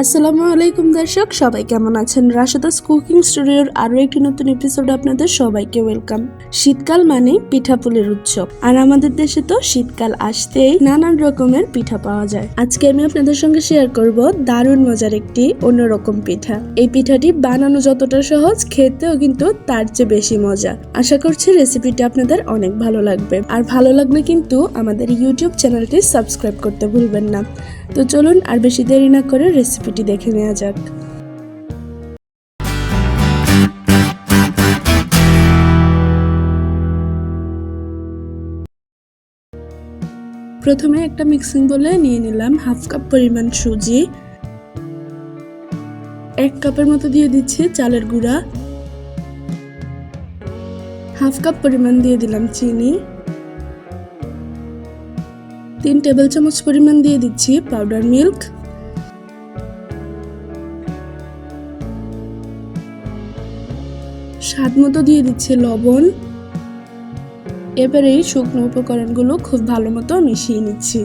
আসসালামু আলাইকুম দর্শক, সবাই কেমন আছেন? রাশেদাস কুকিং স্টুডিওর আরও একটি নতুন এপিসোড আপনাদের সবাইকে ওয়েলকাম শীতকাল মানে পিঠাপুলির উৎসব, আর আমাদের দেশে তো শীতকাল আসতেই নানান রকমের পিঠা পাওয়া যায়। আজকে আমি আপনাদের সঙ্গে শেয়ার করব দারুণ মজার একটি অন্যরকম পিঠা। এই পিঠাটি বানানো যতটা সহজ, খেতেও কিন্তু তার চেয়ে বেশি মজা। আশা করছি রেসিপিটি আপনাদের অনেক ভালো লাগবে। আর ভালো লাগলে কিন্তু আমাদের ইউটিউব চ্যানেলটি সাবস্ক্রাইব করতে ভুলবেন না। তো চলুন আর বেশি দেরি না করে রেসিপিটি দেখে নেওয়া যাক। প্রথমে একটা মিক্সিং বলে নিয়ে নিলাম হাফ কাপ পরিমাণ সুজি। এক কাপের মতো দিয়ে দিচ্ছি চালের গুঁড়া। হাফ কাপ পরিমাণ দিয়ে দিলাম চিনি। তিন টেবিল চামচ পরিমাণ দিয়ে দিচ্ছি পাউডার মিল্ক স্বাদ মতো দিয়ে দিচ্ছে লবণ। এবারে এই শুকনো উপকরণগুলো খুব ভালো মতো মিশিয়ে নিচ্ছি।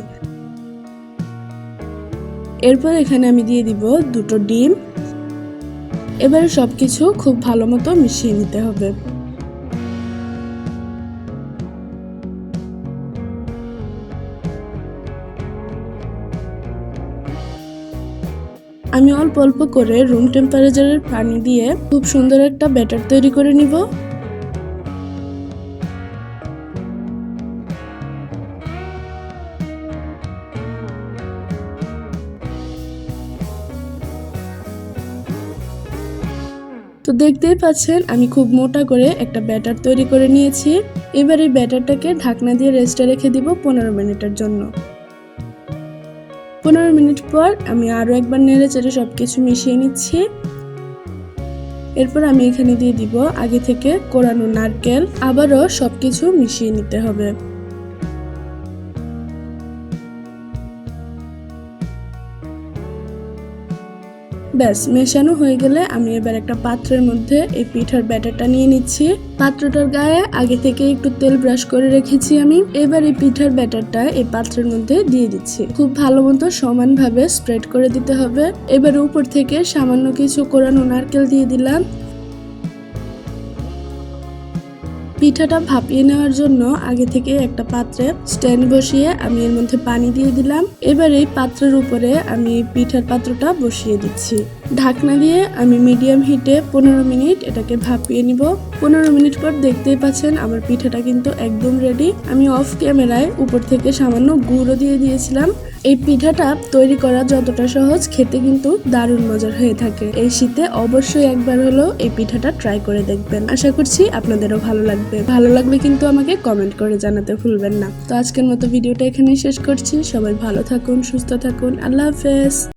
এরপর এখানে আমি দিয়ে দিব দুটো ডিম। এবারে সবকিছু খুব ভালো মতো মিশিয়ে নিতে হবে। আমি অল্প অল্প করে রুম টেম্পারেচারের পানি দিয়ে খুব সুন্দর একটা ব্যাটার তৈরি করে নিব। তো দেখতেই পাচ্ছেন, আমি খুব মোটা করে একটা ব্যাটার তৈরি করে নিয়েছি। এবার এই ব্যাটারটাকে ঢাকনা দিয়ে রেস্টে রেখে দিব পনেরো মিনিটের জন্য। পনেরো মিনিট পর আমি আরও একবার নেড়ে চেড়ে সব কিছু মিশিয়ে নিচ্ছি। এরপর আমি এখানে দিয়ে দিব আগে থেকে কোরানো নারকেল। আবারও সব কিছু মিশিয়ে নিতে হবে। ব্যাস, মেশানো হয়ে গেলে আমি এবার একটা পাত্রের মধ্যে এই পিঠার ব্যাটারটা নিয়ে নিচ্ছি। পাত্রটার গায়ে আগে থেকে একটু তেল ব্রাশ করে রেখেছি আমি। এবার এই পিঠার ব্যাটারটা এই পাত্রের মধ্যে দিয়ে দিচ্ছি। খুব ভালো মতো সমানভাবে স্প্রেড করে দিতে হবে। এবার উপর থেকে সামান্য কিছু কোরানো নারকেল দিয়ে দিলাম। পিঠাটা ভাপিয়ে নেওয়ার জন্য আগে থেকে একটা পাত্রে স্ট্যান্ড বসিয়ে আমি এর মধ্যে পানি দিয়ে দিলাম। এবার এই পাত্রের উপরে আমি পিঠার পাত্রটা বসিয়ে দিচ্ছি। ঢাকনা দিয়ে আমি মিডিয়াম হিটে পনেরো মিনিট এটাকে ভাপিয়ে নিব। পনেরো মিনিট পর দেখতেই পাচ্ছেন আমার পিঠাটা কিন্তু একদম রেডি আমি অফ ক্যামেরায় উপর থেকে সামান্য গুঁড়ো দিয়ে দিয়েছিলাম। এই পিঠাটা তৈরি করা যতটা সহজ, খেতে কিন্তু দারুণ মজার হয়ে থাকে। এই শীতে অবশ্যই একবার হলো এই পিঠাটা ট্রাই করে দেখবেন। আশা করছি আপনাদেরও ভালো লাগবে। ভালো লাগবে কিন্তু আমাকে কমেন্ট করে জানাতে ভুলবেন না। তো আজকের মতো ভিডিওটা এখানেই শেষ করছি। সবাই ভালো থাকুন, সুস্থ থাকুন। আল্লাহ হাফেজ।